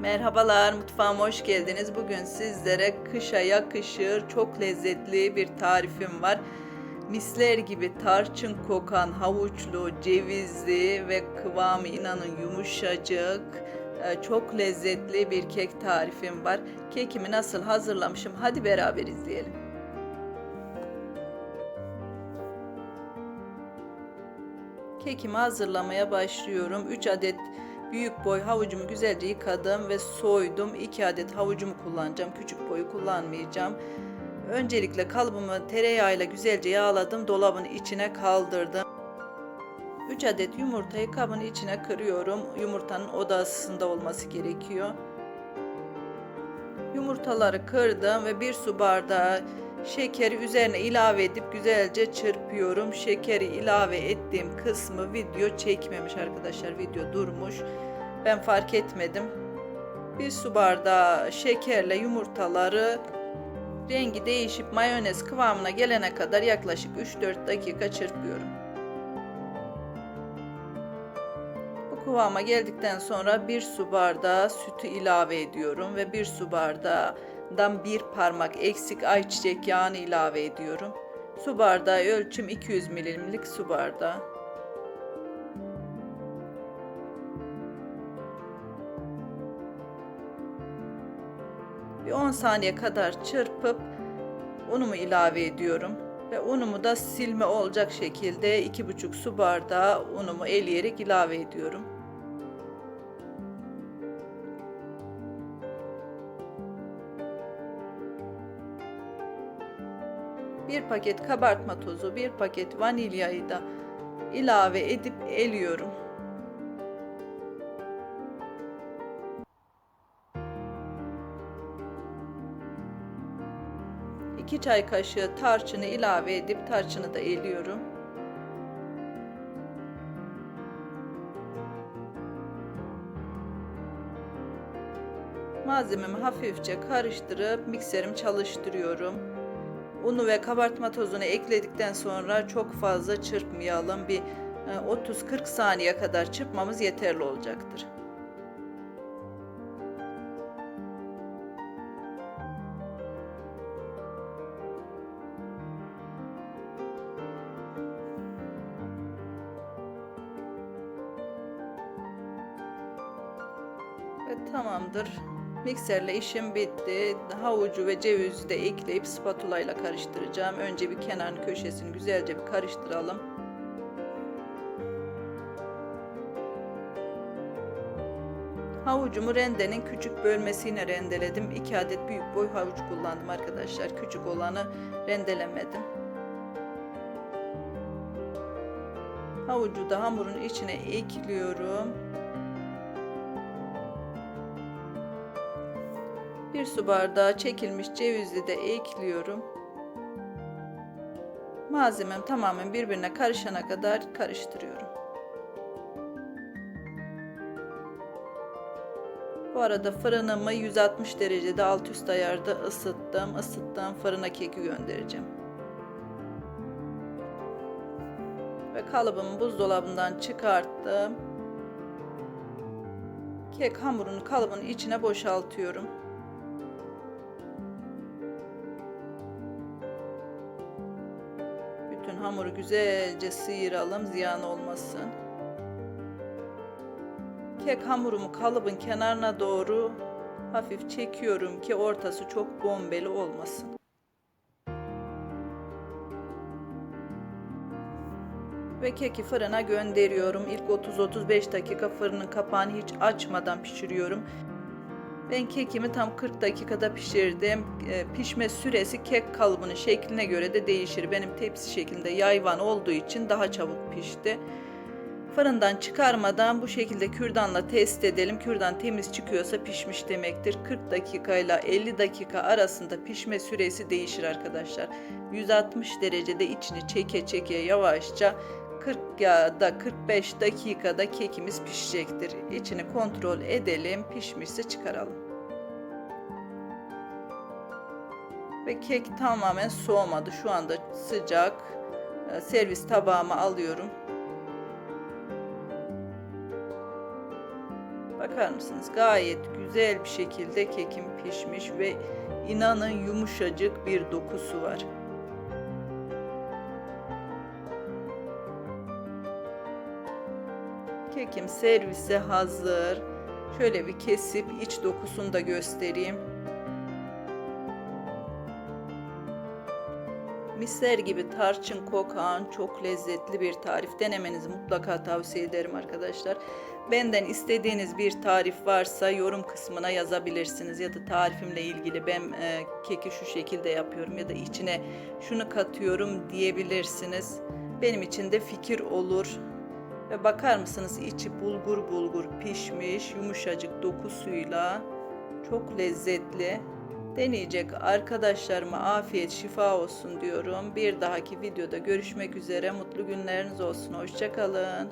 Merhabalar, mutfağıma hoş geldiniz. Bugün sizlere kışa yakışır çok lezzetli bir tarifim var. Misler gibi tarçın kokan havuçlu, cevizli ve kıvamı inanın yumuşacık, e, çok lezzetli bir kek tarifim var. Kekimi nasıl hazırlamışım? Hadi beraber izleyelim. Kekimi hazırlamaya başlıyorum. 3 adet büyük boy havucumu güzelce yıkadım ve soydum. 2 adet havucumu kullanacağım. Küçük boyu kullanmayacağım. Öncelikle kalıbımı tereyağıyla güzelce yağladım. Dolabın içine kaldırdım. 3 adet yumurtayı kabın içine kırıyorum. Yumurtanın odasında olması gerekiyor. Yumurtaları kırdım ve bir su bardağı şekeri üzerine ilave edip güzelce çırpıyorum. Şekeri ilave ettiğim kısmı video çekmemiş arkadaşlar. Video durmuş. Ben fark etmedim. Bir su bardağı şekerle yumurtaları rengi değişip mayonez kıvamına gelene kadar yaklaşık 3-4 dakika çırpıyorum. Bu kıvama geldikten sonra bir su bardağı sütü ilave ediyorum ve bir su bardağından bir parmak eksik ayçiçek yağını ilave ediyorum. Su bardağı ölçüm 200 milimlik su bardağı. Bir 10 saniye kadar çırpıp unumu ilave ediyorum ve unumu da silme olacak şekilde 2,5 su bardağı unumu eleyerek ilave ediyorum. Bir paket kabartma tozu, bir paket vanilyayı da ilave edip eliyorum. 2 çay kaşığı tarçını ilave edip tarçını da eliyorum. Malzememi hafifçe karıştırıp mikserimi çalıştırıyorum. Unu ve kabartma tozunu ekledikten sonra çok fazla çırpmayalım. Bir 30-40 saniye kadar çırpmamız yeterli olacaktır. Ve tamamdır. Mikserle işim bitti. Havucu ve cevizi de ekleyip spatula ile karıştıracağım. Önce bir kenarın köşesini güzelce bir karıştıralım. Havucumu rendenin küçük bölmesine rendeledim. 2 adet büyük boy havuç kullandım arkadaşlar. Küçük olanı rendelemedim. Havucu da hamurun içine ekliyorum. Bir su bardağı çekilmiş cevizi de ekliyorum. Malzemem tamamen birbirine karışana kadar karıştırıyorum. Bu arada fırınımı 160 derecede alt üst ayarda ısıttım. Isıttığım fırına keki göndereceğim. Ve kalıbımı buzdolabından çıkarttım. Kek hamurunu kalıbın içine boşaltıyorum. Hamuru güzelce sıyıralım ziyan olmasın. Kek hamurumu kalıbın kenarına doğru hafif çekiyorum ki ortası çok bombeli olmasın. Ve keki fırına gönderiyorum. İlk 30-35 dakika fırının kapağını hiç açmadan pişiriyorum. Ben kekimi tam 40 dakikada pişirdim. E, pişme süresi kek kalıbının şekline göre de değişir. Benim tepsi şeklinde yayvan olduğu için daha çabuk pişti. Fırından çıkarmadan bu şekilde kürdanla test edelim. Kürdan temiz çıkıyorsa pişmiş demektir. 40 dakika ile 50 dakika arasında pişme süresi değişir arkadaşlar. 160 derecede içini çeke çeke yavaşça 40 ya da 45 dakikada kekimiz pişecektir. İçini kontrol edelim. Pişmişse çıkaralım. Ve kek tamamen soğumadı. Şu anda sıcak. Servis tabağıma alıyorum. Bakar mısınız? Gayet güzel bir şekilde kekim pişmiş ve inanın yumuşacık bir dokusu var. Kekim servise hazır. Şöyle bir kesip iç dokusunu da göstereyim. Misler gibi tarçın kokan çok lezzetli bir tarif. Denemenizi mutlaka tavsiye ederim arkadaşlar. Benden istediğiniz bir tarif varsa yorum kısmına yazabilirsiniz ya da tarifimle ilgili ben e, keki şu şekilde yapıyorum ya da içine şunu katıyorum diyebilirsiniz. Benim için de fikir olur. Ve bakar mısınız içi bulgur bulgur pişmiş, yumuşacık dokusuyla çok lezzetli. Deneyecek arkadaşlarıma afiyet şifa olsun diyorum. Bir dahaki videoda görüşmek üzere. Mutlu günleriniz olsun. Hoşçakalın.